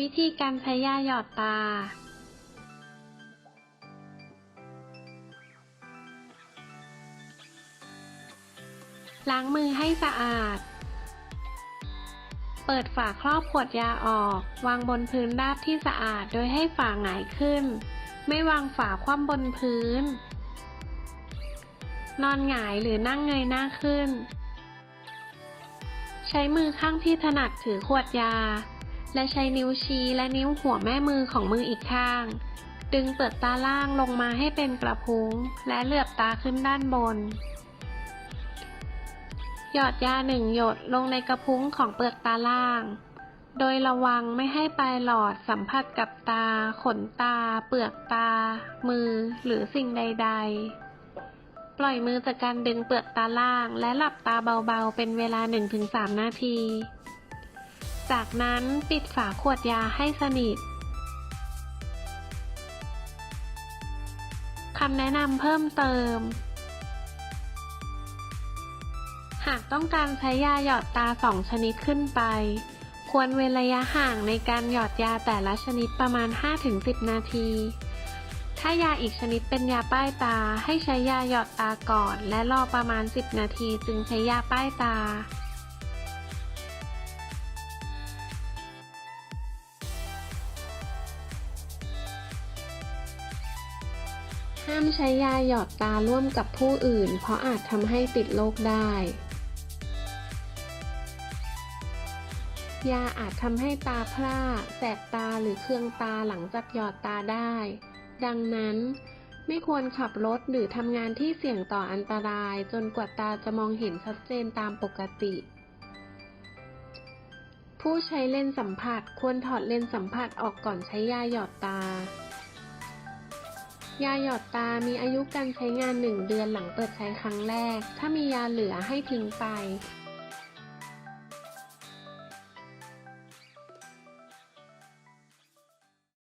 วิธีการใช้ยาหยอดตา ล้างมือให้สะอาด เปิดฝาครอบขวดยาออก วางบนพื้นราบที่สะอาดโดยให้ฝาหงายขึ้น ไม่วางฝาคว่ำบนพื้น นอนหงายหรือนั่งเงยหน้าขึ้น ใช้มือข้างที่ถนัดถือขวดยา และใช้นิ้วชี้และนิ้วหัวแม่มือของมืออีกข้าง ดึงเปลือกตาล่างลงมาให้เป็นกระพุ้ง และเหลือบตาขึ้นด้านบน หยอดยาหนึ่งหยดลงในกระพุ้งของเปลือกตาล่าง โดยระวังไม่ให้ปลายหลอดสัมผัสกับตา ขนตา เปลือกตา มือ หรือสิ่งใด ๆปล่อยมือจากการดึงเปลือกตาล่าง และหลับตาเบาๆ เป็นเวลา 1-3 นาที จากนั้นปิดฝาขวดยาให้สนิทคำแนะนำเพิ่มเติม หากต้องการใช้ยาหยอดตาสองชนิดขึ้นไป ควรเว้นระยะห่างในการหยอดยาแต่ละชนิดประมาณ 5-10 นาที ถ้ายาอีกชนิดเป็นยาป้ายตาให้ใช้ยาหยอดตาก่อน และรอประมาณ 10 นาทีจึงใช้ยาป้ายตา ห้ามใช้ยาหยอดตาร่วมกับผู้อื่น เพราะอาจทำให้ติดโรคได้ ยาอาจทำให้ตาพร่า แสบตาหรือเคืองตาหลังจากหยอดตาได้ ดังนั้นไม่ควรขับรถหรือทำงานที่เสี่ยงต่ออันตราย จนกว่าตาจะมองเห็นชัดเจนตามปกติ ผู้ใช้เลนส์สัมผัสควรถอดเลนส์สัมผัสออกก่อนใช้ยาหยอดตา ยาหยอดตามีอายุการใช้งาน 1 เดือนหลังเปิดใช้ครั้งแรก ถ้ามียาเหลือให้ทิ้งไป